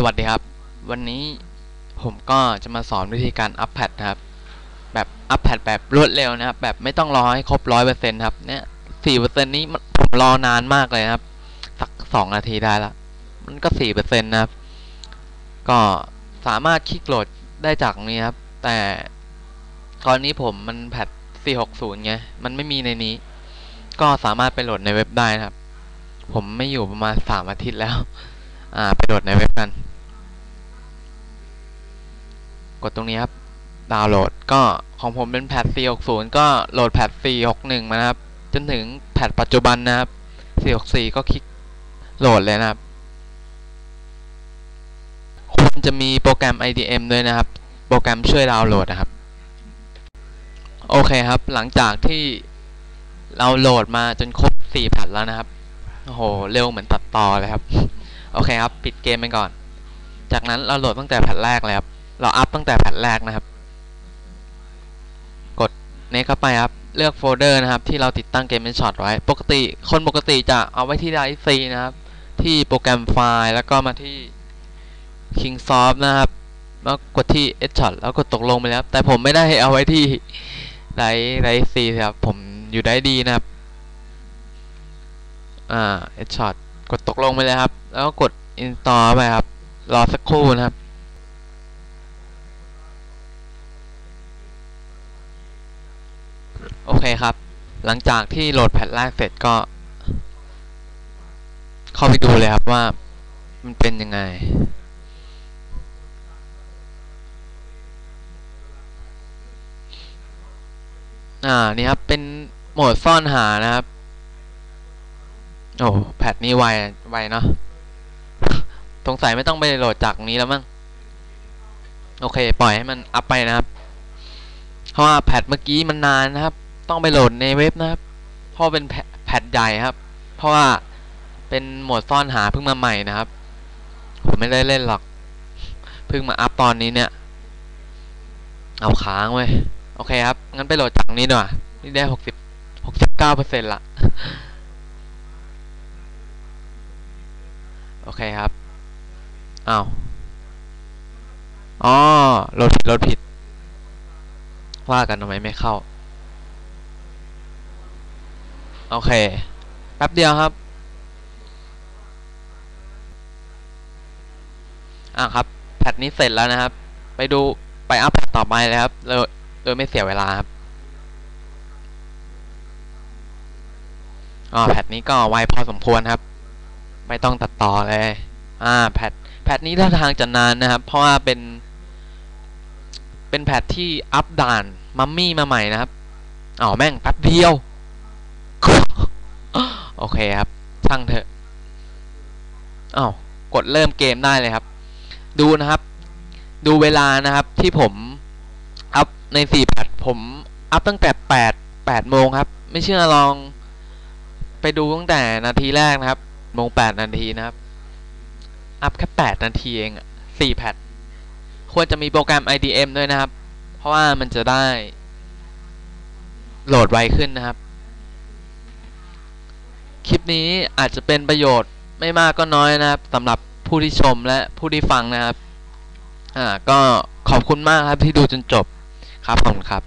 สวัสดีครับ วันนี้ผมก็จะมาสอนวิธีการอัพแพดนะครับ แบบอัพแพดแบบรวดเร็วนะครับ แบบไม่ต้องรอให้ครบร้อยเปอร์เซ็นต์ครับ เนี่ยสี่เปอร์เซ็นต์นี้ผมรอนานมากเลยครับ สักสองนาทีได้ละมันก็สี่เปอร์เซ็นต์นะครับ ก็สามารถคลิกโหลดได้จากนี้ครับ แต่ตอนนี้ผมมันแพด460ไง มันไม่มีในนี้ ก็สามารถไปโหลดในเว็บได้นะครับ ผมไม่อยู่ประมาณสามอาทิตย์แล้ว อ่า ไปโหลดในเว็บกัน กดตรงนี้ครับดาวน์โหลดก็ของผมเป็นแพด460 ก็โหลดแพด461 มานะครับ จนถึงแพดปัจจุบันนะครับ 464 ก็คลิกโหลดเลยนะครับคุณจะมีโปรแกรม IDM ด้วยนะครับ โปรแกรมช่วยดาวน์โหลดนะครับ โอเคครับ หลังจากที่เราโหลดมาจนครบ 4 แพทแล้วนะครับ โอ้โห เร็วเหมือนตัดต่อเลยครับ โอเคครับ ปิดเกมไปก่อน จากนั้นเราโหลดตั้งแต่แพทแรกเลยครับ เราอัพตั้งแต่แพทแรกนะครับ กดเนเข้าไปครับ เลือกโฟลเดอร์นะครับ ที่เราติดตั้งเกมเป็นช็อตไว้ ปกติคนปกติจะเอาไว้ที่ไดร์ซีนะครับ ที่โปรแกรมไฟล์แล้วก็มาที่ Kingsoft นะครับแล้วกดที่ Edge Shot แล้วกดตกลงไปแล้ว แต่ผมไม่ได้เอาไว้ที่ไดไดซีครับ ผมอยู่ได้ดีนะครับ อ่า Edge Shot กดตกลงไปเลยครับ แล้วก็กด install ไปครับ รอสักครู่นะครับ โอเคครับ หลังจากที่โหลดแพทแรกเสร็จก็ เข้าไปดูเลยครับว่ามันเป็นยังไง อ่า นี่ครับ เป็นโหมดซ่อนหานะครับ โอ้แพทนี้ไว ไวเนาะสงสัยไม่ต้องไปโหลดจากนี้แล้วมั้ง โอเค ปล่อยให้มันอัพไปนะครับ เพราะว่าแพทเมื่อกี้มันนานนะครับ ต้องไปโหลดในเว็บนะครับ เพราะเป็นแพทใหญ่ครับ เพราะว่าเป็นโหมดซ่อนหาเพิ่งมาใหม่นะครับ ผมไม่ได้เล่นหรอก เพิ่งมาอัพตอนนี้เนี่ย เอาค้างเว้โอเคครับ งั้นไปโหลดจากนี้ดีกว่านี่ได้หกสิบหกสิบเก้าเปอร์เซ็นต์ละโอเคครับอ้าวอ๋อโหลดผิดโหลดผิด ว่ากันทำไมไม่เข้า โอเค แป๊บเดียวครับ อะครับ แพทนี้เสร็จแล้วนะครับ ไปดูไปอัพแพทต่อไปเลยครับโดยโดยไม่เสียเวลาครับ อ๋อแพทนี้ก็ไวพอสมควรครับ ไม่ต้องตัดต่อเลย อ่าแพทแพทนี้ท่าทางจะนานนะครับ เพราะว่าเป็น เป็นแพทที่อัปด่านมัมมี่มาใหม่นะครับอ๋อแม่งแป๊บเดียว โอเคครับช่างเถอะอ้าวกดเริ่มเกมได้เลยครับ ดูนะครับ ดูเวลานะครับที่ผมอัพในสี่แพทผมอัพตั้งแต่แปดแปดโมงครับ ไม่เชื่อลองไปดูตั้งแต่นาทีแรกนะครับโมงแปดนาทีนะครับ อัพแค่แปดนาทีเองสี่แพทควรจะมีโปรแกรม IDM ด้วยนะครับ เพราะว่ามันจะได้โหลดไวขึ้นนะครับ คลิปนี้อาจจะเป็นประโยชน์ไม่มากก็น้อยนะครับสำหรับผู้ที่ชมและผู้ที่ฟังนะครับ อ่า ก็ขอบคุณมากครับที่ดูจนจบครับผมครับ